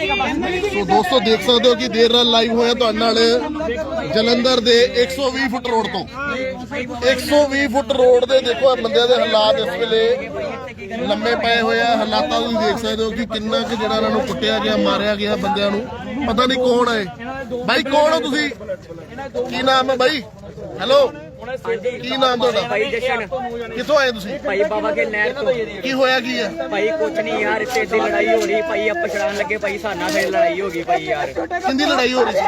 ਸੋ ਦੋਸਤੋ ਦੇਖ ਸਕਦੇ ਹੋ ਕਿ ਦੇਰ ਰਾਤ ਲਾਈਵ ਹੋਇਆ ਤੁਹਾਡੇ ਨਾਲ ਜਲੰਧਰ ਦੇ 120 ਫੁੱਟ ਰੋਡ ਤੋਂ। 120 ਫੁੱਟ ਰੋਡ ਦੇ ਦੇਖੋ ਇਹ ਬੰਦਿਆਂ ਦੇ ਹਾਲਾਤ ਇਸ ਵੇਲੇ ਲੰਮੇ ਪਏ ਹੋਏ ਆ। ਹਾਲਾਤਾਂ ਨੂੰ ਦੇਖ ਸਕਦੇ ਹੋ ਕਿ ਕਿੰਨਾ ਕਿ ਜਿਹੜਾ ਇਹਨਾਂ ਨੂੰ ਕੁੱਟਿਆ ਗਿਆ ਮਾਰਿਆ ਗਿਆ ਬੰਦਿਆਂ ਨੂੰ। ਪਤਾ ਨਹੀਂ ਕੌਣ ਹੈ ਬਾਈ ਕੌਣ ਹੋ ਤੁਸੀਂ? ਕੀ ਨਾਮ ਹੈ ਬਾਈ? ਹੈਲੋ ਕੀ ਨਾਮ ਤੁਹਾਡਾ? ਭਾਈ ਜਸ਼ਨ। ਕਿੱਥੋਂ ਆਏ ਤੁਸੀਂ? ਭਾਈ ਬਾਬਾ ਕੇ ਨਹਿਰ ਤੋਂ। ਕੀ ਹੋਇਆ ਕੀ ਹੈ? ਭਾਈ ਕੁਛ ਨਹੀਂ ਯਾਰ ਇੱਥੇ ਦੀ ਲੜਾਈ ਹੋ ਰਹੀ। ਭਾਈ ਆਪਾਂ ਛੜਾਣ ਲੱਗੇ ਭਾਈ ਸਾਨਾ ਫਿਰ ਲੜਾਈ ਹੋ ਗਈ ਭਾਈ ਯਾਰ। ਕਿੰਦੀ ਲੜਾਈ ਹੋ ਰਹੀ ਸੀ?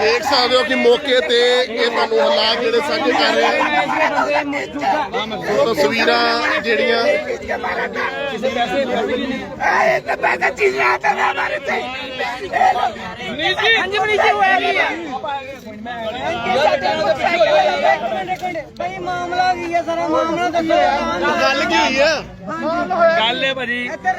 ਦੇਖ ਸਕਦੇ ਹੋ ਕਿ ਮੌਕੇ ਤੇ ਇਹ ਤੁਹਾਨੂੰ ਹਾਲਾਤ ਜਿਹੜੇ ਸਾਂਝੇ ਕਰ ਰਹੇ ਆ। ਤਸਵੀਰਾਂ ਜਿਹੜੀਆਂ ਨੀਜੀ ਹਾਂਜੀ ਮਨੀਜੀ ਹੋਇਆ ਕੀ ਆ। ਭਾਈ ਮਾਮਲਾ ਕੀ ਹੈ ਸਾਰਾ? ਮਾਮਲਾ ਦੱਸੋ ਗੱਲ ਕੀ ਹੋਈ ਆ ਗੱਲ ਹੈ ਭਾਜੀ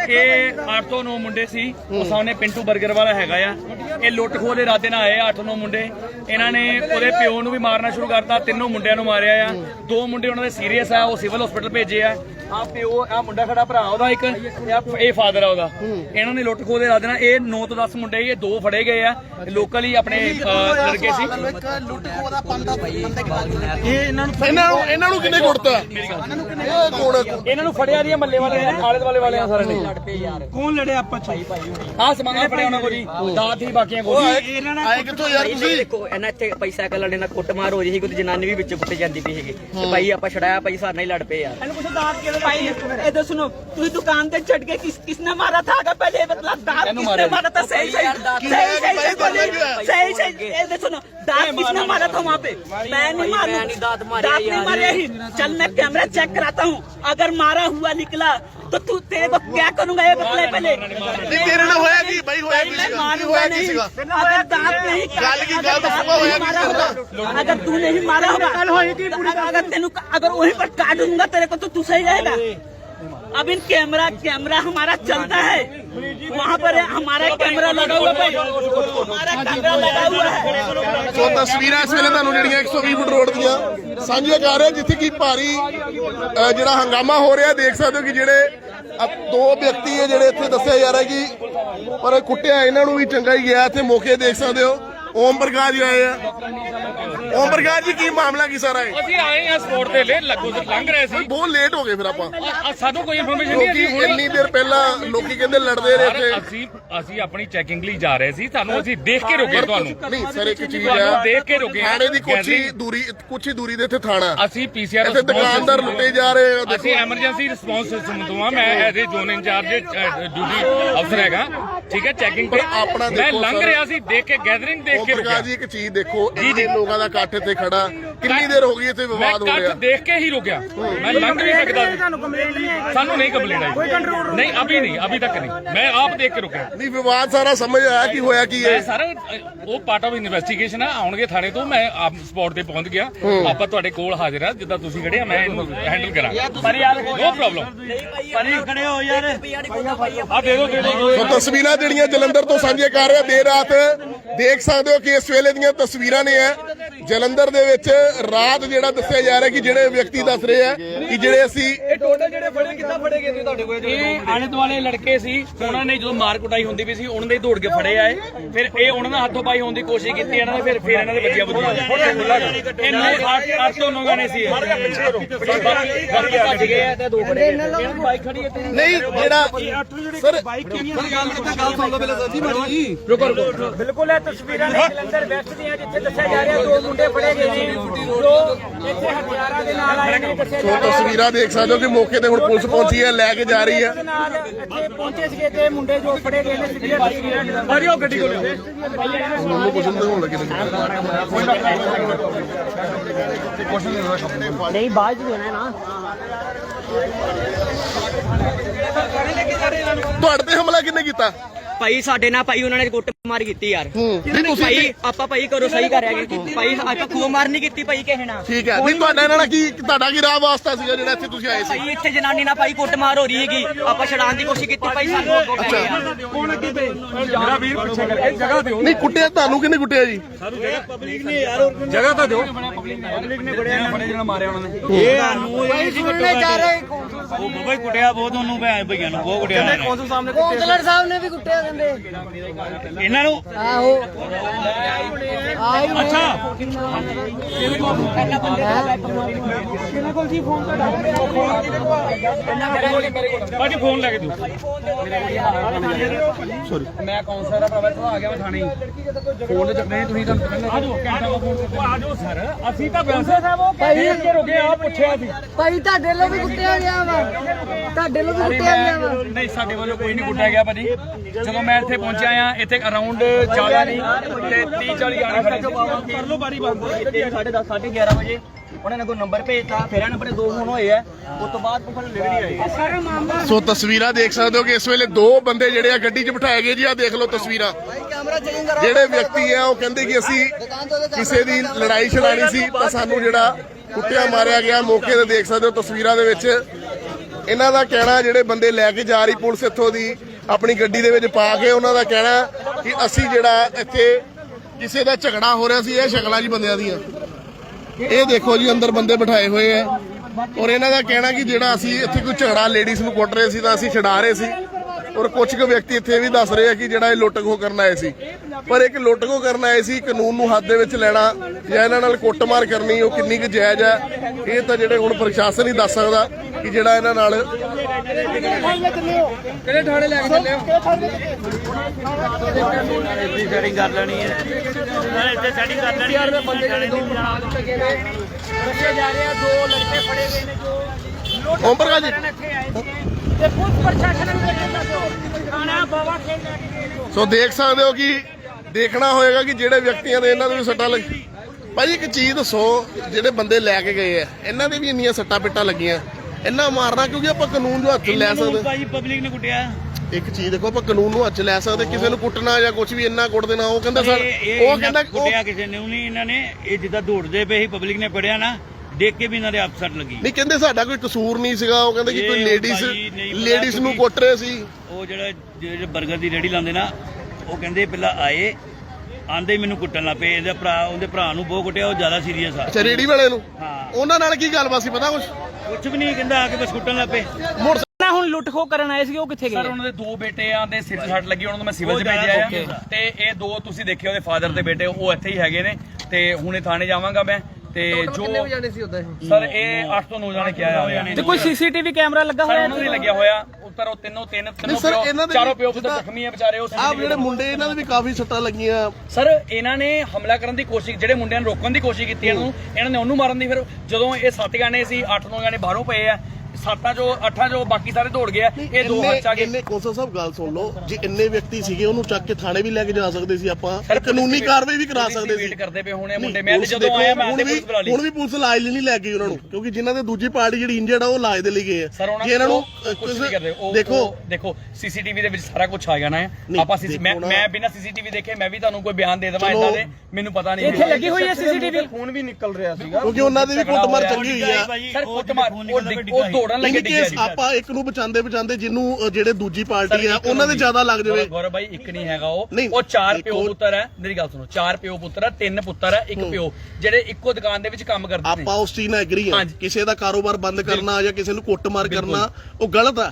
ਇਹ 8 ਤੋਂ 9 ਮੁੰਡੇ ਸੀ। ਉਹ ਸਾਹਮਣੇ ਪਿੰਟੂ 버ਗਰ ਵਾਲਾ ਹੈਗਾ ਆ। ਇਹ ਲੁੱਟ ਖੋਹ ਦੇ ਇਰਾਦੇ ਨਾਲ ਆਏ 8 9 ਮੁੰਡੇ। ਇਹਨਾਂ ਨੇ ਉਹਦੇ ਪਿਓ ਨੂੰ ਵੀ ਮਾਰਨਾ ਸ਼ੁਰੂ ਕਰਤਾ ਤਿੰਨੋਂ ਮੁੰਡਿਆਂ ਨੂੰ ਮਾਰਿਆ ਆ। ਦੋ ਮੁੰਡੇ ਉਹਨਾਂ ਦੇ ਸੀਰੀਅਸ ਆ ਉਹ ਸਿਵਲ ਹਸਪੀਟਲ ਭੇਜੇ ਆ। ਆ ਪਿਓ ਆ ਮੁੰਡਾ ਖੜਾ ਭਰਾ ਉਹਦਾ ਇੱਕ ਇਹ ਫਾਦਰ ਆ ਉਹਦਾ। ਇਹਨਾਂ ਨੇ ਲੁੱਟ ਖੋਹ ਦੇ ਇਰਾਦੇ ਨਾਲ ਇਹ 9 ਤੋਂ 10 ਮੁੰਡੇ ਇਹ ਦੋ ਫੜੇ ਗਏ ਆ। ਲੋਕਲ ਹੀ ਆਪਣੇ ਲੜਕੇ ਸੀ। ਇਹਨਾਂ ਨੂੰ ਇਹਨਾਂ ਨੂੰ ਕਿੰਨੇ ਕੁੱਟਤਾ ਇਹ ਕੌਣ ਹੈ? ਇਹਨਾਂ ਨੂੰ ਫੜਿਆ ਦੀ ਮੱਲੇ ਵਾਲੇ ਨੇ ਆਲੇ ਦੁਆਲੇ ਵਾਲਿਆਂ ਸਾਰਿਆਂ ਨੇ ਲੜ ਪਏ ਯਾਰ ਕੌਣ ਲੜੇ ਆਪਾਂ ਚਾਈ ਭਾਈ ਆ ਸਮਾਨ ਫੜਿਆ ਉਹਨਾਂ ਕੋਲ ਜੀ ਦਾਤ ਹੀ ਬਾਕੀਆਂ ਕੋਲ ਆਏ ਕਿੱਥੋਂ ਯਾਰ ਭਾਈ ਤੁਸੀਂ ਦੇਖੋ ਇਹਨਾਂ ਇੱਥੇ ਪੈਸਾ ਕਰ ਲੜੇ ਨਾਲ ਕੁੱਟਮਾਰ ਹੋ ਰਹੀ ਸੀ ਕੋਈ ਜਨਾਨੀ ਵੀ ਵਿੱਚ ਕੁੱਟ ਜਾਂਦੀ ਪਈ ਹੈਗੀ ਤੇ ਭਾਈ ਆਪਾਂ ਛੜਾਇਆ ਭਾਈ ਸਾਨਾ ਹੀ ਲੜ ਪਏ ਯਾਰ ਇਹਨੂੰ ਪੁੱਛੋ ਦਾਤ ਕਿਹਦੇ ਭਾਈ ਇਹ ਸੁਣੋ ਤੁਸੀਂ ਦੁਕਾਨ ਤੇ ਛੱਡ ਕੇ ਕਿਸ ਕਿਸਨੇ ਮਾਰਾ ਥਾ ਅਗਾ ਪਹਿਲੇ ਬਤਲਾ ਦਾਤ ਕਿਸਨੇ ਮਾਰਾ था सही सही सही सही सही बोलिए सही सही ये सुनो दांत किसने मारा था वहाँ पे मैं नहीं मारू मैं नहीं दांत मारे दांत नहीं मारे ही चल मैं कैमरा चेक कराता हूँ अगर मारा हुआ निकला तो तू तेरे को क्या करूंगा ये बतला पहले तेरे ने होया कि भाई होया किसी का होया किसी का अगर दांत नहीं गाल की गाल तो सुबह होया मारा होगा अगर तू नहीं मारा होगा अगर तेनू अगर वहीं पर काट दूंगा तेरे को तो तू सही रहेगा अब इन कैमरा कैमरा हमारा चलता है वहाँ पर हमारा कैमरा लगा हुआ है हमारा कैमरा लगा हुआ है ਸੋ ਤਸਵੀਰਾਂ ਇਸ ਵੇਲੇ ਤੁਹਾਨੂੰ ਜਿਹੜੀਆਂ 120 ਫੁੱਟ ਰੋਡ ਦੀਆਂ ਸਾਂਝੀਆਂ ਕਰ ਰਹੇ ਹਾਂ, ਜਿੱਥੇ ਕੀ ਭਾਰੀ ਅ, ਜਿਹੜਾ ਹੰਗਾਮਾ ਹੋ ਰਿਹਾ ਦੇਖ ਸਕਦੇ ਹੋ ਕਿ ਜਿਹੜੇ ਅ, ਦੋ ਵਿਅਕਤੀ ਹੈ ਜਿਹੜੇ ਇੱਥੇ ਦੱਸਿਆ ਜਾ ਰਿਹਾ ਕਿ ਪਰ ਕੁੱਟਿਆ ਇਹਨਾਂ ਨੂੰ ਵੀ ਚੰਗਾ ਹੀ ਗਿਆ ਇੱਥੇ ਮੌਕੇ ਦੇਖ ਸਕਦੇ ਹੋ ਓਮ ਪ੍ਰਕਾਸ਼ ਜੀ ਆਏ ਆ ਓਮ ਪ੍ਰਕਾਸ਼ ਜੀ ਕੀ ਮਾਮਲਾ ਕੀ ਸਾਰਾ ਹੈ ਅਸੀਂ ਆਏ ਆ ਸਪੋਰਟ ਦੇ ਲਈ ਲੱਗੋ ਲੰਘ ਰਹੇ ਸੀ। ਬਹੁਤ ਲੇਟ ਹੋ ਗਏ ਫਿਰ ਆਪਾਂ। ਆ- ਸਾਨੂੰ ਕੋਈ ਇਨਫੋਰਮੇਸ਼ਨ ਨਹੀਂ ਲੋਕੀ ਅਸੀਂ ਹੁਣੇ ਇੰਨੀ ਦੇਰ ਪਹਿਲਾਂ ਲੋਕੀ ਕਹਿੰਦੇ ਲੜਦੇ ਰਹੇ ਇੱਥੇ। ਅਸੀਂ ਅਸੀਂ ਆਪਣੀ ਚੈਕਿੰਗ ਲਈ ਜਾ ਰਹੇ ਸੀ ਸਾਨੂੰ ਅਸੀਂ ਦੇਖ ਕੇ ਰੁਕੇ ਤੁਹਾਨੂੰ। ਨਹੀਂ ਸਰ ਇੱਕ ਚੀਜ਼ ਤੁਹਾਨੂੰ ਦੇਖ ਕੇ ਰੁਕੇ ਥਾਣੇ ਦੀ ਕੁਛ ਹੀ ਦੂਰੀ ਕੁਛ ਹੀ ਦੂਰੀ ਦੇ ਇੱਥੇ ਥਾਣਾ। ਅਸੀਂ ਪੀਸੀਆਰ ਇੱਥੇ ਦੁਕਾਨਦਾਰ ਲੁੱਟੇ ਜਾ ਰਹੇ ਆ ਅਸੀਂ ਐਮਰਜੈਂਸੀ ਰਿਸਪੌਂਸ ਸਿਸਟਮ ਤੋਂ ਆ। ਮੈਂ as a zone in charge duty ਅਫਸਰ ਹੈਗਾ। ਠੀਕ ਹੈ ਚੈਕਿੰਗ ਤੇ ਪਰ ਆਪਣਾ ਮੈਂ ਦੇਖੋ ਲੰਘ ਸਰ। ਰਿਹਾ ਸੀ ਦੇਖ ਕੇ ਗੈਦਰਿੰਗ ਦੇਖ ਕੇ ਪ੍ਰਕਾਸ਼ ਰੁਕਿਆ। ਜੀ ਇੱਕ ਚੀਜ਼ ਦੇਖੋ ਇੰਨੇ ਲੋਕਾਂ ਦਾ ਇਕੱਠ ਇੱਥੇ ਖੜਾ। ਕਿੰਨੀ ਦੇਰ ਹੋ ਗਈ ਇੱਥੇ ਮੈਂ ਵਿਵਾਦ ਹੋ ਕੱਟ ਰਿਹਾ? ਦੇਖ ਕੇ ਹੀ ਰੁਕਿਆ। ਮੈਂ ਲੰਘ ਨਹੀਂ ਸਕਦਾ ਸੀ ਸਾਨੂੰ ਨਹੀਂ ਕੰਪਲੇਂਟ ਆਈ। ਨਹੀਂ ਅਭੀ ਨਹੀਂ ਅਭੀ ਤੱਕ ਨਹੀਂ। ਮੈਂ ਆਪ ਦੇਖ ਕੇ ਰੁਕਿਆ। ਨਹੀਂ ਵਿਵਾਦ ਸਾਰਾ ਸਮਝ ਆਇਆ ਕੀ ਹੋਇਆ ਕੀ ਹੈ? ਮੈਂ ਸਰ ਉਹ ਪਾਰਟ ਆਫ ਇਨਵੈਸਟੀਗੇਸ਼ਨ ਆ ਆਉਣਗੇ ਥਾਣੇ ਤੋਂ। ਮੈਂ ਆਪ ਸਪੌਟ ਤੇ ਪਹੁੰਚ ਗਿਆ। ਆਪਾਂ ਤੁਹਾਡੇ ਕੋਲ ਹਾਜ਼ਰ ਆ ਜਿੱਦਾਂ ਤੁਸੀਂ ਖੜੇ ਆ ਮੈਂ ਇਹਨੂੰ ਹੈਂਡਲ ਕਰਾਂ ਪਰ ਯਾਰ ਨੋ ਪ੍ਰੋਬਲਮ ਭਾਈ ਖੜੇ ਹੋ ਯਾਰ। ਆ ਦੇ ਦਿਓ ਦੇ ਦਿਓ ਸੋ ਤਸਵੀਰਾਂ ਜਿਹੜੀਆਂ ਜਲੰਧਰ ਤੋਂ ਸਾਂਝੀਆਂ ਕਰ ਰਿਹਾ, ਦੇਰ ਰਾਤ ਦੇਖ ਸਕਦੇ ਹੋ ਕਿ ਇਸ ਵੇਲੇ ਦੀਆਂ ਤਸਵੀਰਾਂ ਨੇ ਹੈ ਜਲੰਧਰ ਦੇ ਵਿੱਚ ਰਾਤ ਜਿਹੜਾ ਦੱਸਿਆ ਜਾ ਰਿਹਾ ਕਿ ਜਿਹੜੇ ਵਿਅਕਤੀ ਦੱਸ ਰਹੇ ਆ ਕਿ ਜਿਹੜੇ ਅਸੀਂ ਇਹ ਆਲੇ ਦੁਆਲੇ ਲੜਕੇ ਸੀ ਉਹਨਾਂ ਨੇ ਜਦੋਂ ਮਾਰ ਕੁਟਾਈ ਹੁੰਦੀ ਵੀ ਸੀ ਉਹਨਾਂ ਦੇ ਦੌੜ ਕੇ ਫੜੇ ਆਏ। ਫਿਰ ਇਹ ਉਹਨਾਂ ਦਾ ਹੱਥੋਂ ਪਾਈ ਹੋਣ ਦੀ ਕੋਸ਼ਿਸ਼ ਕੀਤੀ ਇਹਨਾਂ ਨੇ ਫਿਰ ਫਿਰ ਇਹਨਾਂ ਦੇ ਬੱਚਿਆਂ ਬੁੱਧੀਆਂ ਇਹ ਨੌ ਅੱਠ ਅੱਠ ਤੋਂ ਨੌ ਗਾਣੇ ਸੀ ਬਾਕੀ ਭੱਜ ਗਏ ਆ ਤੇ ਦੋ ਫੜੇ ਗਏ ਬਾਈਕ ਖੜੀ ਹੈ ਤੇਰੀ? ਨਹੀਂ ਜਿਹੜਾ ਸਰ ਬਿਲਕੁਲ ਇਹ ਤਸਵੀਰਾਂ ਨੇ ਜਲੰਧਰ ਵੈਸਟ ਦੀਆਂ ਜਿੱਥੇ ਦੱਸਿਆ ਜਾ ਰਿਹਾ ਦੋ ਮੁੰਡੇ ਫੜੇ ਗਏ ਨੇ ਜੋ ਇੱਥੇ ਹਥਿਆਰਾਂ ਦੇ ਨਾਲ ਆਏ ਨੇ ਦੱਸਿਆ ਸੋ ਜਾ ਰਿਹਾ ਤਸਵੀਰਾਂ ਦੇਖ ਸਕਦੇ ਹੋ ਕਿ ਮੌਕੇ ਤੇ ਹੁਣ ਪੁਲਿਸ ਪਹੁੰਚੀ ਹੈ ਲੈ ਕੇ ਜਾ ਰਹੀ ਹੈ। ਦੇ ਨਾਲ ਇੱਥੇ ਪਹੁੰਚੇ ਸੀਗੇ ਤੇ ਮੁੰਡੇ ਜੋ ਫੜੇ ਗਏ ਨੇ ਸਿੱਧੀਆਂ ਤਸਵੀਰਾਂ ਜਲੰਧਰ ਆਜੋ ਗੱਡੀ ਕੋਲ। ਮੈਨੂੰ ਕੁਝ ਨਹੀਂ ਹੋਣ ਲੱਗੇ ਨਹੀਂ ਬਾਅਦ ਚ ਦੇਣਾ ਨਾ। ਤੁਹਾਡੇ ਤੇ ਹਮਲਾ ਕਿੰਨੇ ਕੀਤਾ? ਭਾਈ ਸਾਡੇ ਨਾਲ ਭਾਈ ਉਹਨਾਂ ਨੇ ਕੁੱਟ ਮਾਰ ਕੀਤੀ ਯਾਰ। ਨਹੀਂ ਤੁਸੀਂ ਭਾਈ ਆਪਾਂ ਭਾਈ ਕਰੋ ਸਹੀ ਕਰ ਰਿਹਾ ਭਾਈ ਆਪਾਂ ਖੋ ਮਾਰ ਨਹੀਂ। ਕੀਤੀ ਭਾਈ ਕਿਸੇ ਨਾਲ। ਠੀਕ ਹੈ। ਨਹੀਂ ਤੁਹਾਡਾ ਇਹਨਾਂ ਨਾਲ ਕੀ ਤੁਹਾਡਾ ਕੀ ਰਾਹ ਵਾਸਤਾ ਸੀਗਾ ਜਿਹੜਾ ਇੱਥੇ ਤੁਸੀਂ ਆਏ ਸੀ? ਭਾਈ ਇੱਥੇ ਜਨਾਨੀ ਨਾਲ ਭਾਈ ਕੁੱਟ ਮਾਰ ਹੋ ਰਹੀ ਹੈਗੀ। ਆਪਾਂ ਛਡਾਉਣ ਦੀ ਕੋਸ਼ਿਸ਼ ਕੀਤੀ ਭਾਈ ਸਾਨੂੰ। ਅੱਗੋਂ ਪੈ ਗਿਆ ਮੇਰਾ ਵੀਰ ਪਿੱਛੇ ਕਰ। ਇਹ ਜਗ੍ਹਾ ਦਿਓ। ਨਹੀਂ ਕੁੱਟਿਆ ਤੁਹਾਨੂੰ ਕਿਹਨੇ ਕੁੱਟਿਆ ਜੀ? ਜਗ੍ਹਾ ਤਾਂ ਦਿਓ। ਪਬਲਿਕ ਨੇ। ਬੜਿਆ ਬੜੇ ਜਿਹੜਾ ਮਾਰਿਆ ਉਹਨਾਂ ਨੇ। ਉਹ ਬਾਬਾ ਹੀ ਕੁੱਟਿਆ ਬਹੁਤ ਉਹਨੂੰ ਭੈਣ ਭਈਆਂ ਨੂੰ ਬਹੁਤ ਕੁੱਟਿਆ ਉਹਨਾਂ ਨੇ। ਕੌਂਸਲ ਸਾਹਿਬ ਨੇ ਕੌਂਸਲਰ ਸਾਹਿਬ ਨੇ ਵੀ ਕੁੱਟਿਆ ਕਹਿੰਦੇ। ਇਹਨਾਂ ਨੂੰ? ਆਹੋ। ਆਈ ਅੱਛਾ। ਬਾਜੀ ਫੋਨ ਲੈ ਕੇ ਦਿਓ। ਮੈਂ ਕੌਂਸਲਰ ਦਾ ਪ੍ਰੋਫੈਸਰ ਆ ਗਿਆ ਮੈਂ ਥਾਣੇ। ਫੋਨ ਤੇ ਚੱਕਣੇ ਤੁਸੀਂ ਤਾਂ ਆਜੋ ਫੋਨ ਆਜੋ ਸਰ। ਅਸੀਂ ਤਾਂ ਵੈਸੇ ਭਾਈ ਕੇ ਰੁਕੇ ਆ ਪੁੱਛਿਆ ਸੀ। ਭਾਈ ਤੁਹਾਡੇ ਲੋ ਵੀ ਕੁੱਟਿਆ ਗਿਆ ਵਾ। ਤੁਹਾਡੇ ਲੋ ਵੀ ਕੁੱਟਿਆ ਗਿਆ ਵਾ। ਨਹੀਂ ਸਾਡੇ ਵੱਲੋਂ ਕੋਈ ਨਹੀਂ ਕੁੱਟਿਆ ਗਿਆ ਭਾਜੀ। ਜਦੋਂ ਮੈਂ ਇੱਥੇ ਪਹੁੰਚਿਆ ਆ। ਇੱਥੇ ਅਰਾਊਂਡ ਜ਼ਿਆਦਾ ਨਹੀਂ ਤੇ 30 40 ਜਾਣੇ ਖੜੇ ਸੀ। ਕਰ ਲਓ ਬਾਰੀ ਬੰਦ। ਸਾਢੇ 10 ਸਾਢੇ 11 ਵਜੇ ਉਹਨਾਂ ਨੇ ਕੋਈ ਨੰਬਰ ਭੇਜਤਾ ਫਿਰ ਇਹਨਾਂ ਆਪਣੇ ਦੋ ਫੋਨ ਹੋਏ ਆ। ਉਸ ਤੋਂ ਬਾਅਦ ਪੁਲਿਸ ਲੈਣੀ ਆਈ ਸੋ ਤਸਵੀਰਾਂ ਦੇਖ ਸਕਦੇ ਹੋ ਕਿ ਇਸ ਵੇਲੇ ਦੋ ਬੰਦੇ ਜਿਹੜੇ ਆ ਗੱਡੀ 'ਚ ਬਿਠਾਏ ਗਏ ਜੀ ਆ ਦੇਖ ਲਓ ਤਸਵੀਰਾਂ। ਜਿਹੜੇ ਵਿਅਕਤੀ ਆ ਉਹ ਕਹਿੰਦੇ ਕਿ ਅਸੀਂ ਕਿਸੇ ਦੀ ਲੜਾਈ ਛਡਾਣੀ ਸੀ ਤਾਂ ਸਾਨੂੰ ਜਿਹੜਾ ਕੁੱਟਿਆ ਮਾਰਿਆ ਗਿਆ। ਮੌਕੇ ਤੇ ਦੇਖ ਸਕਦੇ ਹੋ ਤਸਵੀਰਾਂ ਦੇ ਵਿੱਚ। ਇਹਨਾਂ ਦਾ ਕਹਿਣਾ ਜਿਹੜੇ ਬੰਦੇ ਲੈ ਕੇ ਜਾ ਰਹੀ ਪੁਲਿਸ ਇੱਥੋਂ ਦੀ ਆਪਣੀ ਗੱਡੀ ਦੇ ਵਿੱਚ ਪਾ ਕੇ ਉਹਨਾਂ ਦਾ ਕਹਿਣਾ ਕਿ ਅਸੀਂ ਜਿਹੜਾ ਇੱਥੇ ਕਿਸੇ ਦਾ ਝਗੜਾ ਹੋ ਰਿਹਾ ਸੀ, ਇਹ ਸ਼ਕਲਾਂ ਜੀ ਬੰਦਿਆਂ ਦੀਆਂ। ਇਹ ਦੇਖੋ ਜੀ, ਅੰਦਰ ਬੰਦੇ ਬਿਠਾਏ ਹੋਏ ਆ। ਔਰ ਇਹਨਾਂ ਦਾ ਕਹਿਣਾ ਕਿ ਜਿਹੜਾ ਅਸੀਂ ਇੱਥੇ ਕੋਈ ਝਗੜਾ ਲੇਡੀਜ਼ ਨੂੰ ਕੁੱਟ ਰਹੇ ਸੀ ਤਾਂ ਅਸੀਂ ਛਡਾ ਰਹੇ ਸੀ। ਔਰ ਕੁਝ ਕੁ ਵਿਅਕਤੀ ਇੱਥੇ ਇਹ ਵੀ ਦੱਸ ਰਹੇ ਆ ਕਿ ਜਿਹੜਾ ਇਹ ਲੁੱਟ ਖੋ ਕਰਨ ਆਏ ਸੀ। ਪਰ ਇੱਕ ਲੁੱਟ ਖੋ ਕਰਨ ਆਏ ਸੀ ਕਾਨੂੰਨ ਨੂੰ ਹੱਥ ਦੇ ਵਿੱਚ ਲੈਣਾ ਜਾਂ ਇਹਨਾਂ ਨਾਲ ਕੁੱਟਮਾਰ ਕਰਨੀ ਉਹ ਕਿੰਨੀ ਕੁ ਜਾਇਜ਼ ਹੈ ਇਹ ਤਾਂ ਜਿਹੜੇ ਹੁਣ ਪ੍ਰਸ਼ਾਸਨ ਹੀ ਦੱਸ ਸਕਦਾ ਕਿ ਜਿਹੜਾ ਇਹਨਾਂ ਨਾਲ ਸੈਟਿੰਗ ਕਰ ਲੈਣੀ ਹੈ। ਨਾਲੇ ਇੱਥੇ ਸੈਟਿੰਗ ਕਰ ਲੈਣੀ ਯਾਰ ਮੈਂ ਬੰਦੇ ਜਿਹੜੇ ਦੋ ਦੱਸੇ ਜਾ ਰਹੇ ਆ ਦੋ ਲੜਕੇ ਫੜੇ ਗਏ ਨੇ ਜੋ ਓਮ ਪ੍ਰਕਾਸ਼ ਜੀ। ਤੇ ਪੁਲਿਸ ਪ੍ਰਸ਼ਾਸਨ ਨੂੰ ਕਹਿੰਦਾ ਖਾਣਾ ਬਾਵਾ ਖੇਡ ਲੈ ਕੇ ਸੋ ਦੇਖ ਸਕਦੇ ਹੋ ਕਿ ਦੇਖਣਾ ਹੋਏਗਾ ਕਿ ਜਿਹੜੇ ਵਿਅਕਤੀਆਂ ਦੇ ਇਹਨਾਂ ਦੇ ਵੀ ਸੱਟਾਂ ਲੱਗ ਭਾਜੀ ਇੱਕ ਚੀਜ਼ ਦੱਸੋ ਜਿਹੜੇ ਬੰਦੇ ਲੈ ਕੇ ਗਏ ਆ ਇਹਨਾਂ ਦੇ ਵੀ ਇੰਨੀਆਂ ਸੱਟਾਂ ਪਿੱਟਾਂ ਲੱਗੀਆਂ। ਇੰਨਾ ਮਾਰਨਾ ਕਿਉਂਕਿ ਆਪਾਂ ਕਾਨੂੰਨ ਨੂੰ ਹੱਥ ਲੈ ਸਕਦੇ। ਭਾਜੀ ਪਬਲਿਕ ਨੇ ਕੁੱਟਿਆ। ਇੱਕ ਚੀਜ਼ ਦੇਖੋ ਆਪਾਂ ਕਾਨੂੰਨ ਨੂੰ ਹੱਥ ਲੈ ਸਕਦੇ ਕਿਸੇ ਨੂੰ ਕੁੱਟਣਾ ਜਾਂ ਕੁਝ ਵੀ ਇੰਨਾ ਕੁੱਟ ਦੇਣਾ ਉਹ ਕਹਿੰਦਾ ਸਰ ਉਹ ਇਹਨਾਂ ਕਹਿੰਦਾ ਕੁੱਟਿਆ ਕਿਸੇ ਨੇ ਨਹੀਂ ਇਹਨਾਂ ਨੇ। ਇਹ ਜਿੱਦਾਂ ਦੌੜਦੇ ਪਏ ਸੀ ਪਬਲਿਕ ਨੇ ਪੜਿਆ ਨਾ ਦੇਖ ਕੇ ਵੀ ਇਹਨਾਂ ਦੇ ਅਫਸਰ ਲੱਗੀ। ਨਹੀਂ ਕਹਿੰਦੇ ਸਾਡਾ ਕੋਈ ਕਸੂਰ ਨਹੀਂ ਸੀਗਾ ਉਹ ਕਹਿੰਦੇ ਕਿ ਕੋਈ ਲੇਡੀਜ਼ ਲੇਡੀਜ਼ ਨੂੰ ਕੁੱਟ ਰਹੇ ਸੀ। ਉਹ ਜਿਹੜਾ ਜਿਹੜੇ 버ਗਰ ਦੀ ਰੇੜੀ ਲਾਉਂਦੇ ਨਾ ਉਹ ਕਹਿੰਦੇ ਪਹਿਲਾਂ ਆਏ ਆਂਦੇ ਮੈਨੂੰ ਕੁੱਟਣ ਲੱਗ ਪਏ ਇਹਦੇ ਭਰਾ ਉਹਦੇ ਭਰਾ ਨੂੰ ਬਹੁਤ ਕੁੱਟਿਆ ਉਹ ਜ਼ਿਆਦਾ ਸੀਰੀਅਸ ਆ। ਅੱਛਾ ਰੇੜੀ ਵਾਲੇ ਨੂੰ? ਹਾਂ। ਉਹਨਾਂ ਨਾਲ ਕੀ ਗੱਲਬਾਤ ਸੀ ਪਤਾ ਕੁਝ ਕੁਝ ਵੀ ਨਹੀਂ ਕਹਿੰਦਾ ਆ ਕੇ ਬਸ ਕੁੱਟਣ ਲੱਗ ਪਏ। ਮੁੜ ਨਾ ਹੁਣ ਲੁੱਟ ਖੋ ਕਰਨ ਆਏ ਸੀ ਉਹ ਕਿੱਥੇ ਸਰ ਗਏ ਉਹਨਾਂ ਦੇ ਦੋ ਬੇਟੇ ਆ ਤੇ ਸਿਰ 'ਚ ਸੱਟ ਲੱਗੀ ਉਹਨਾਂ ਨੂੰ ਮੈਂ ਸਿਵਲ 'ਚ ਭੇਜਿਆ ਆ। ਤੇ ਇਹ ਦੋ ਤੁਸੀਂ ਦੇਖੇ ਉਹਦੇ ਫਾਦਰ ਤੇ ਬੇਟੇ ਉਹ ਇੱਥੇ ਹੀ ਹੈਗੇ ਨੇ ਤੇ ਹੁਣੇ ਥਾਣੇ ਜਾਵਾਂਗਾ ਮੈਂ। ਤੇ ਜੋ ਕਿੰਨੇ ਜਾਣੇ ਸੀ ਉਦਾਂ ਸਰ ਇਹ 8 ਤੋਂ 9 ਜਾਣੇ ਕਿਹਾ ਜਾ ਰਿਹਾ। ਤੇ ਕੋਈ ਸੀਸੀਟੀਵੀ ਕੈਮਰਾ ਲੱਗਾ ਹੋਇਆ? ਦੇ ਲੱਗਿਆ ਹੋਇਆ। ਉੱਤਰ ਉਹ ਤਿੰਨੋਂ ਤਿੰਨ ਤਿੰਨੋਂ ਸਰ, ਪਿਓ ਇਹਨਾਂ ਦੇ ਚਾਰੋਂ ਪਿਓ ਪੁੱਤਰ ਜ਼ਖਮੀ ਆ ਵਿਚਾਰੇ ਉਹ ਆਹ ਜਿਹੜੇ ਮੁੰਡੇ ਇਹਨਾਂ ਦੇ ਵੀ ਕਾਫੀ ਸੱਟਾਂ ਲੱਗੀਆਂ। ਸਰ ਇਹਨਾਂ ਨੇ ਹਮਲਾ ਕਰਨ ਦੀ ਕੋਸ਼ਿਸ਼ ਜਿਹੜੇ ਮੁੰਡਿਆਂ ਨੂੰ ਰੋਕਣ ਦੀ ਕੋਸ਼ਿਸ਼ ਕੀਤੀ ਇਹਨਾਂ ਨੂੰ ਇਹਨਾਂ ਨੇ ਉਹਨੂੰ ਮਾਰਨ ਦੀ ਫਿਰ ਜਦੋਂ ਇਹ ਸੱਤ ਜਾਣੇ ਸੀ 8-9 ਜਾਣੇ ਬਾਹਰੋਂ ਪਏ ਆ ਸੱਤਾਂ ਚੋਂ ਅੱਠਾਂ ਚੋਂ ਬਾਕੀ ਸਾਰੇ ਦੌੜ ਗਏ ਆ। ਇਹ ਦੋ ਹੱਥ ਆ ਗਏ ਇੰਨੇ ਕੋਸਾ ਸਾਹਿਬ ਗੱਲ ਸੁਣ ਲਓ ਜੇ ਇੰਨੇ ਵਿਅਕਤੀ ਸੀਗੇ ਉਹਨੂੰ ਚੱਕ ਕੇ ਥਾਣੇ ਵੀ ਲੈ ਕੇ ਜਾ ਸਕਦੇ ਸੀ ਆਪਾਂ। ਕਾਨੂੰਨੀ ਕਾਰਵਾਈ ਵੀ ਕਰਾ ਸਕਦੇ ਸੀ। ਵੇਟ ਕਰਦੇ ਪਏ ਹੁਣੇ ਮੁੰਡੇ ਮੈਂ ਤੇ ਪੁਲਿਸ ਜਦੋਂ ਦੇਖੋ, ਆਇਆ ਮੈਂ ਹੁਣ ਵੀ ਪੁਲਿਸ ਬੁਲਾ ਲਈ। ਹੁਣ ਵੀ ਪੁਲਿਸ ਇਲਾਜ ਲਈ ਨਹੀਂ ਲੈ ਗਈ ਉਹਨਾਂ ਨੂੰ ਕਿਉਂਕਿ ਜਿਨ੍ਹਾਂ ਦੇ ਦੂਜੀ ਪਾਰਟੀ ਜਿਹੜੀ ਇੰਜਰਡ ਆ ਉਹ ਇਲਾਜ ਦੇ ਲਈ ਗਏ ਸਰ ਆ ਉਹਨਾਂ ਜੇ ਇਹਨਾਂ ਨੂੰ ਕੁਝ ਨਹੀਂ ਕਰਦੇ ਉਹ ਦੇਖੋ। ਦੇਖੋ ਸੀਸੀਟੀਵੀ ਦੇ ਵਿੱਚ ਸਾਰਾ ਕੁਝ ਆ ਜਾਣਾ ਹੈ। ਨਹੀਂ, ਆਪਾਂ CC ਮੈਂ ਦੇਖੋ ਨਾ। ਮੈਂ ਬਿਨਾਂ ਸੀਸੀਟੀਵੀ ਦੇਖੇ ਮੈਂ ਵੀ ਤੁਹਾਨੂੰ ਕੋਈ ਬਿਆਨ ਦੇ ਦੇਵਾਂ ਚਲੋ। ਇਦਾਂ ਦੇ ਮੈਨੂੰ ਪਤਾ ਨਹੀਂ। ਇੱਥੇ ਲੱਗੀ ਹੋਈ ਹੈ ਸੀਸੀਟੀਵੀ ਕਿਉਂਕਿ ਉਹਨਾਂ ਦੀ ਵੀ ਕੁੱਟਮਾਰ ਚੱਲੀ ਹੋਈ ਆ। ਸਰ ਕੁੱਟਮਾਰ ਉਹ ਡਿੱਗ- ਉਹ ਦੌੜਨ ਲੱਗੇ ਡਿੱਗਿਆ ਜੀ ਆਪਾਂ ਇੱਕ ਨੂੰ ਬਚਾਉਂਦੇ ਬਚਾਉਂਦੇ ਜਿਹਨੂੰ ਜਿਹੜੇ ਦੂਜੀ ਪਾਰਟੀ ਆ ਉਹਨਾਂ ਦੇ ਜ਼ਿਆਦਾ ਲੱਗ ਜਾਵੇ। ਗੌਰਵ ਭਾਈ ਇੱਕ ਨਹੀਂ ਹੈਗਾ ਉਹ। ਉਹ ਚਾਰ ਪਿਓ ਪੁੱਤਰ ਹੈ। ਮੇਰੀ ਗੱਲ ਸੁਣੋ ਚਾਰ ਪਿਓ ਪੁੱਤਰ ਹੈ ਤਿੰਨ ਪੁੱਤਰ ਹੈ ਇੱਕ ਪਿਓ। ਜਿਹੜੇ ਇੱਕੋ ਦੁਕਾਨ ਦੇ ਵਿੱਚ ਕੰਮ ਕਰਦੇ ਨੇ। ਆਪਾਂ ਉਸ ਚੀਜ਼ ਨਾਲ ਐਗਰੀ ਆ। ਕਿਸੇ ਦਾ ਕਾਰੋਬਾਰ ਬੰਦ ਕਰਨਾ ਜਾਂ ਕਿਸੇ ਨੂੰ ਕੁੱਟਮਾਰ ਕਰਨਾ ਉਹ ਗਲਤ ਆ।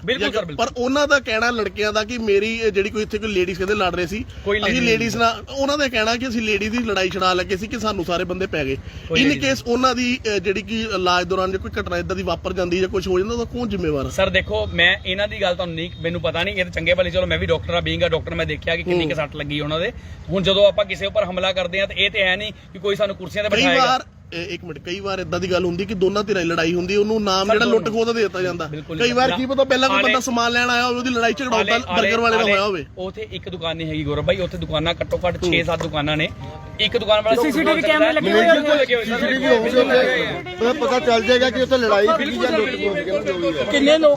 ਪਰ ਉਹਨਾਂ ਦਾ ਕਹਿਣਾ ਲੜਕਿਆਂ ਦਾ ਕਿ ਮੇਰੀ ਜਿਹੜੀ ਕੋਈ ਇੱਥੇ ਕੋਈ ਲੇਡੀਜ਼ ਕਹਿੰਦੇ ਲੜ ਰਹੇ ਸੀ ਅਸੀਂ ਲੇਡੀਜ਼ ਨਾਲ ਉਹਨਾਂ ਦਾ ਕਹਿਣਾ ਕਿ ਅਸੀਂ ਲੇਡੀ ਦੀ ਲੜਾਈ ਛੜਾ ਲੱਗੇ ਸੀ ਕਿ ਸਾਨੂੰ ਸਾਰੇ ਬੰਦੇ ਪੈ ਗਏ। ਇਨ ਕੇਸ ਉਹਨਾਂ ਦੀ ਜਿਹੜੀ ਕਿ ਇਲਾਜ ਦੌਰਾਨ ਜੇ ਕੋਈ ਘਟਨਾ ਇਦਾਂ ਦੀ ਵਾਪਰ ਜਾਂਦੀ ਜਾਂ ਕੁਝ ਹੋ ਜਾਂਦਾ ਤਾਂ ਕੌਣ ਜ਼ਿੰਮੇਵਾਰ ਆ? ਸਰ ਦੇਖੋ ਮੈਂ ਇਹਨਾਂ ਦੀ ਗੱਲ ਤੁਹਾਨੂੰ ਨਹੀਂ ਮੈਨੂੰ ਪਤਾ ਨਹੀਂ ਇਹ ਤਾਂ ਚੰਗੇ ਭਲੇ ਚਲੋ ਮੈਂ ਵੀ ਡਾਕਟਰ ਆ ਬੀਇੰਗ ਆ ਡਾਕਟਰ ਮੈਂ ਦੇਖਿਆ ਕਿ ਕਿੰਨੀ ਕਿ ਸੱਟ ਲੱਗੀ ਉਹਨਾਂ ਦੇ। ਹੁਣ ਜਦੋਂ ਆਪਾਂ ਕਿਸੇ ਉੱਪਰ ਹਮਲਾ ਕਰਦੇ ਆ ਤਾਂ ਇਹ ਤੇ ਹੈ ਨਹੀਂ ਕਿ ਕੋਈ ਸਾਨੂੰ ਕੁਰਸੀਆਂ ਤੇ ਕਈ ਬਿਠਾਏਗਾ ਵਾਰ ਇੱਕ ਮਿੰਟ ਕਈ ਵਾਰ ਇਦਾਂ ਦੀ ਗੱਲ ਹੁੰਦੀ ਕਿ ਦੋਨਾਂ ਧਿਰਾਂ ਦੀ ਲੜਾਈ ਹੁੰਦੀ ਉਹਨੂੰ ਨਾਮ ਜਿਹੜਾ ਲੁੱਟ। ਖੋਹ ਦਾ ਦੇ ਦਿੱਤਾ ਜਾਂਦਾ। ਕਈ ਵਾਰ ਕੀ ਪਤਾ ਪਹਿਲਾਂ ਕੋਈ ਬੰਦਾ ਸਮਾਨ ਲੈਣ ਆਇਆ ਹੋਵੇ ਉਹਦੀ ਲੜਾਈ ਝਗੜਾ ਹੁੰਦਾ 버ਗਰ ਵਾਲੇ ਦਾ ਹੋਇਆ ਹੋਵੇ। ਉਥੇ ਇੱਕ ਦੁਕਾਨ ਨਹੀਂ ਹੈਗੀ ਗੌਰਵ ਭਾਈ ਉੱਥੇ ਦੁਕਾਨਾਂ ਘੱਟੋ ਘੱਟ 6-7 ਦੁਕਾਨਾਂ ਨੇ। ਇੱਕ ਦੁਕਾਨ ਵਾਲਾ CCTV ਕੈਮਰੇ ਲੱਗੇ ਹੋਏ ਹੋਏ ਸਰ। ਪਤਾ ਚੱਲ ਜਾਏਗਾ ਕਿ ਉੱਥੇ ਲੜਾਈ ਕਿੰਨੇ ਲੋਕ